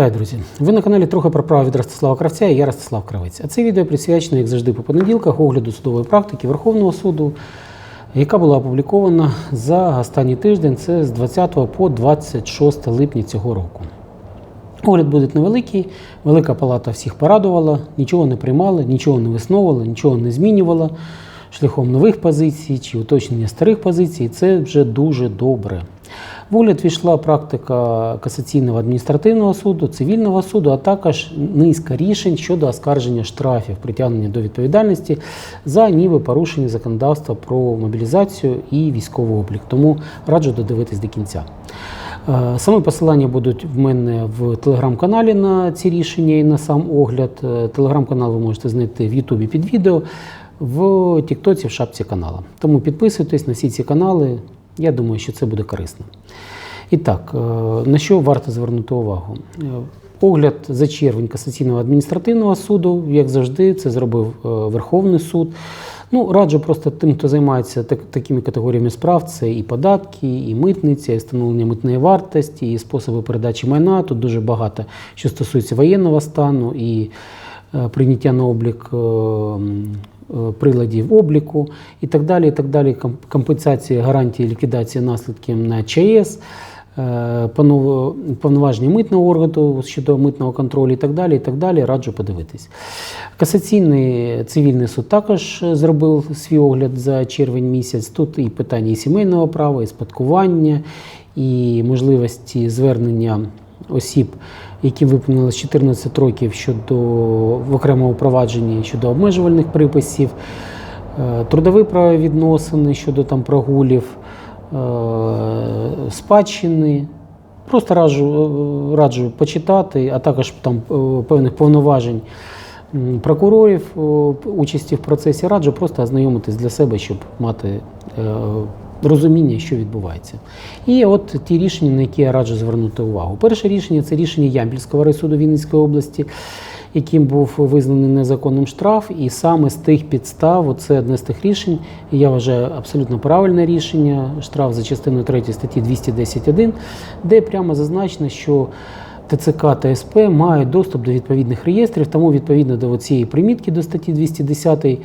Друзі! Ви на каналі трохи про право від Ростислава Кравця і я Ростислав Кравець. А це відео присвячено, як завжди, по понеділках огляду судової практики Верховного суду, яка була опублікована за останній тиждень, це з 20 по 26 липня цього року. Огляд буде невеликий, велика палата всіх порадувала, нічого не приймала, нічого не висновувала, нічого не змінювала шляхом нових позицій чи уточнення старих позицій. Це вже дуже добре. В огляд війшла практика касаційного адміністративного суду, цивільного суду, а також низка рішень щодо оскарження штрафів, притягнення до відповідальності за ніби порушення законодавства про мобілізацію і військовий облік. Тому раджу додивитись до кінця. Е, Саме посилання будуть в мене в телеграм-каналі на ці рішення і на сам огляд. Е, Телеграм-канал ви можете знайти в Ютубі під відео, в Тіктоці в шапці канала. Тому підписуйтесь на всі ці канали. Я думаю, що це буде корисно. І так, е, на що варто звернути увагу? Е, Огляд за червень касаційного адміністративного суду, як завжди, це зробив е, Верховний суд. Ну, раджу просто тим, хто займається так, такими категоріями справ, це і податки, і митниця, і встановлення митної вартості, і способи передачі майна. Тут дуже багато що стосується воєнного стану і е, прийняття на облік е, приладів обліку і так далі. і так далі. Ком- Компенсація гарантії ліквідації наслідків на ЧАЕС, е, повноваження митного органу щодо митного контролю і так далі. і так далі. Раджу подивитись. Касаційний цивільний суд також е, зробив свій огляд за червень місяць. Тут і питання і сімейного права, і спадкування, і можливості звернення осіб, які виповнили 14 років щодо в окремому провадженні щодо обмежувальних приписів, е, трудові правовідносини щодо там прогулів, е, спадщини. Просто раджу, е, раджу почитати, а також там певних повноважень прокурорів участі в процесі. Раджу просто ознайомитись для себе, щоб мати розуміння, що відбувається. І от ті рішення, на які я раджу звернути увагу. Перше рішення це рішення Ямпільського райсуду Вінницької області, яким був визнаний незаконним штраф, і саме з тих підстав, оце одне з тих рішень, і я вважаю абсолютно правильне рішення, штраф за частиною 3 статті 210.1, де прямо зазначено, що ТЦК та СП мають доступ до відповідних реєстрів, тому відповідно до цієї примітки до статті 210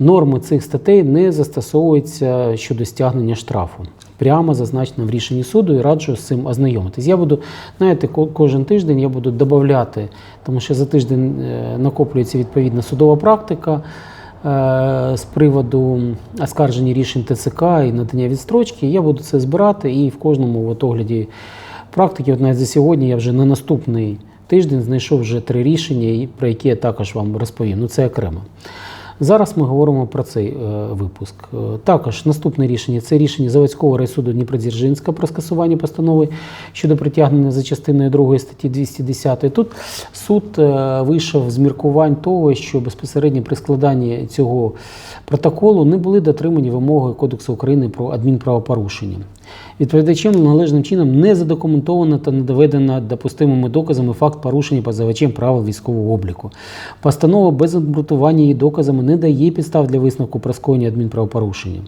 норми цих статей не застосовуються щодо стягнення штрафу. Прямо зазначено в рішенні суду і раджу з цим ознайомитись. Я буду, знаєте, кожен тиждень я буду додати, тому що за тиждень е, накоплюється відповідна судова практика е, з приводу оскарження рішень ТЦК і надання відстрочки. Я буду це збирати і в кожному от огляді практики, от навіть за сьогодні я вже на наступний тиждень знайшов вже три рішення, про які я також вам розповім. Ну це окремо. Зараз ми говоримо про цей е, випуск. Е, Також наступне рішення це рішення Заводського райсуду Дніпродзержинська про скасування постанови щодо притягнення за частиною 2 статті 210. Тут суд е, вийшов з міркувань того, що безпосередньо при складанні цього протоколу не були дотримані вимоги Кодексу України про адмінправопорушення. Відповідачем належним чином не задокументовано та не доведено допустимими доказами факт порушення позивачем правил військового обліку. Постанова без обґрунтування її доказами не дає підстав для висновку про скоєння адмінправопорушення.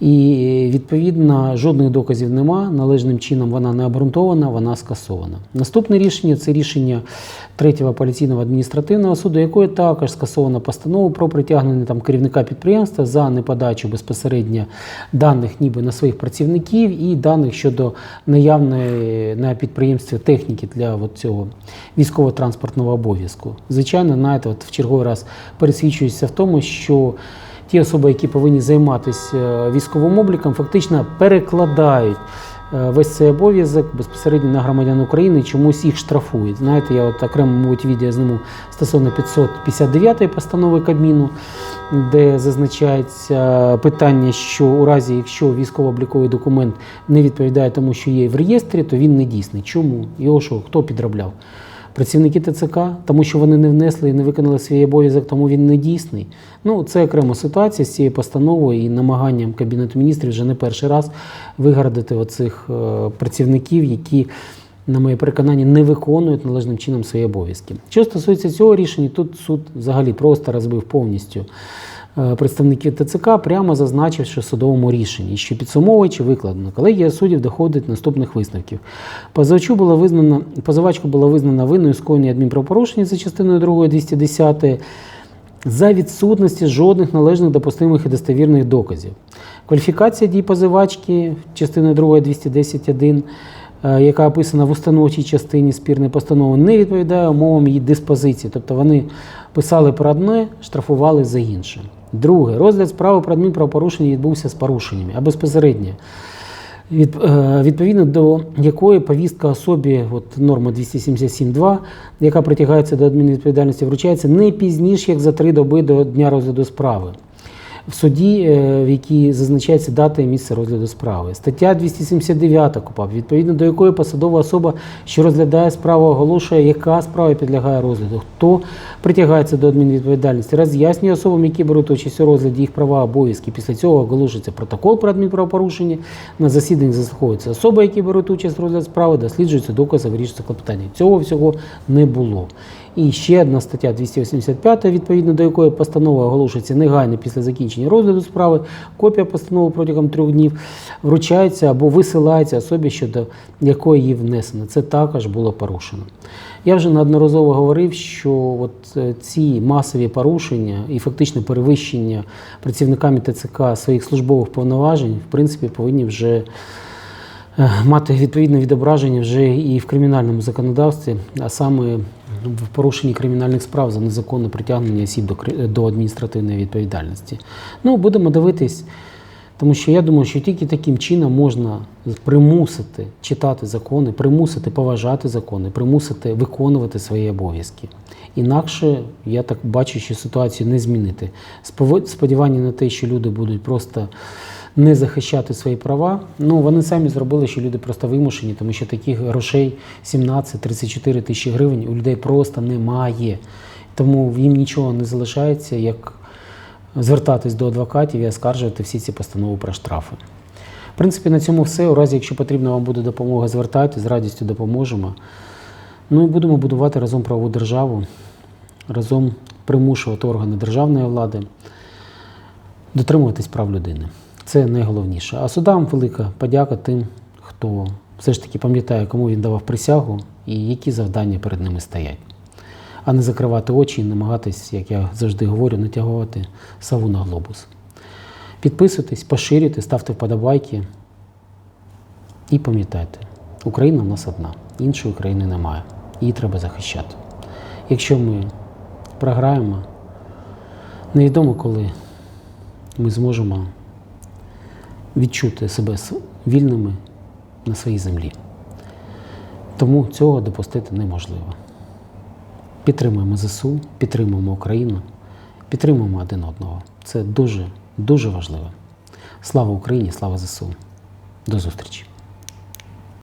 І відповідно жодних доказів нема. Належним чином вона не обґрунтована, вона скасована. Наступне рішення це рішення третього апеляційного адміністративного суду, якою також скасовано постанову про притягнення там керівника підприємства за неподачу безпосередньо даних, ніби на своїх працівників, і даних щодо наявної на підприємстві техніки для цього військово-транспортного обов'язку. Звичайно, знаєте, от в черговий раз пересвідчуюся в тому, що ті особи, які повинні займатися е, військовим обліком, фактично перекладають е, весь цей обов'язок безпосередньо на громадян України чомусь їх штрафують. Знаєте, я от окремо, мабуть, відео зніму стосовно 559 постанови Кабміну, де зазначається питання, що у разі, якщо військово-обліковий документ не відповідає тому, що є в реєстрі, то він не дійсний. Чому? Його що, хто підробляв? Працівники ТЦК, тому що вони не внесли і не виконали свій обов'язок, тому він не дійсний. Ну, це окрема ситуація з цією постановою і намаганням Кабінету міністрів вже не перший раз вигородити оцих е, працівників, які, на моє переконання, не виконують належним чином свої обов'язки. Що стосується цього рішення, тут суд взагалі просто розбив повністю представників ТЦК, прямо зазначивши в судовому рішенні, що підсумовуючи викладено, колегія суддів доходить наступних висновків. Позивачу було визнано, позивачку було визнано винною скоєння адмінправопорушення за частиною 2 210 за відсутності жодних належних допустимих і достовірних доказів. Кваліфікація дій позивачки частиною 2 210.1, е, яка описана в установчій частині спірної постанови, не відповідає умовам її диспозиції. Тобто вони писали про одне, штрафували за інше. Друге, розгляд справи про адмінправопорушення відбувся з порушеннями, а безпосередньо від, е, відповідно до якої повістка особі, от норма 277.2, яка притягається до адмінвідповідальності, вручається не пізніше, як за три доби до дня розгляду справи. В суді, е, в якій зазначається дата і місце розгляду справи. Стаття 279 КУПАП, відповідно до якої посадова особа, що розглядає справу, оголошує, яка справа підлягає розгляду, хто притягається до адмінвідповідальності, роз'яснює особам, які беруть участь у розгляді їх права обов'язки. Після цього оголошується протокол про адмінправопорушення. На засіданні заслуховуються особи, які беруть участь в розгляді справи, досліджуються докази, вирішуються клопотання. Цього всього не було. І ще одна стаття 285, відповідно до якої постанова оголошується негайно після закінчення розгляду справи. Копія постанови протягом трьох днів вручається або висилається особі, щодо якої її внесено. Це також було порушено. Я вже неодноразово говорив, що от е, ці масові порушення і фактичне перевищення працівниками ТЦК своїх службових повноважень, в принципі, повинні вже мати відповідне відображення вже і в кримінальному законодавстві, а саме в порушенні кримінальних справ за незаконне притягнення осіб до, до адміністративної відповідальності. Ну, будемо дивитись, тому що я думаю, що тільки таким чином можна примусити читати закони, примусити поважати закони, примусити виконувати свої обов'язки. Інакше я так бачу, що ситуацію не змінити. Сподівання на те, що люди будуть просто не захищати свої права. Ну вони самі зробили, що люди просто вимушені, тому що таких грошей 17-34 тисячі гривень у людей просто немає. Тому їм нічого не залишається, як звертатись до адвокатів і оскаржувати всі ці постанови про штрафи. В принципі, на цьому все. У разі, якщо потрібна вам буде допомога, звертайтесь, з радістю допоможемо. Ну і будемо будувати разом правову державу, разом примушувати органи державної влади дотримуватись прав людини. Це найголовніше. А судам велика подяка тим, хто все ж таки пам'ятає, кому він давав присягу і які завдання перед ними стоять. А не закривати очі і намагатись, як я завжди говорю, натягувати саву на глобус. Підписуйтесь, поширюйте, ставте вподобайки і пам'ятайте, Україна в нас одна, іншої країни немає. Її треба захищати. Якщо ми програємо, невідомо коли ми зможемо відчути себе вільними на своїй землі. Тому цього допустити неможливо. Підтримуємо ЗСУ, підтримуємо Україну, підтримуємо один одного. Це дуже, дуже важливо. Слава Україні, слава ЗСУ. До зустрічі!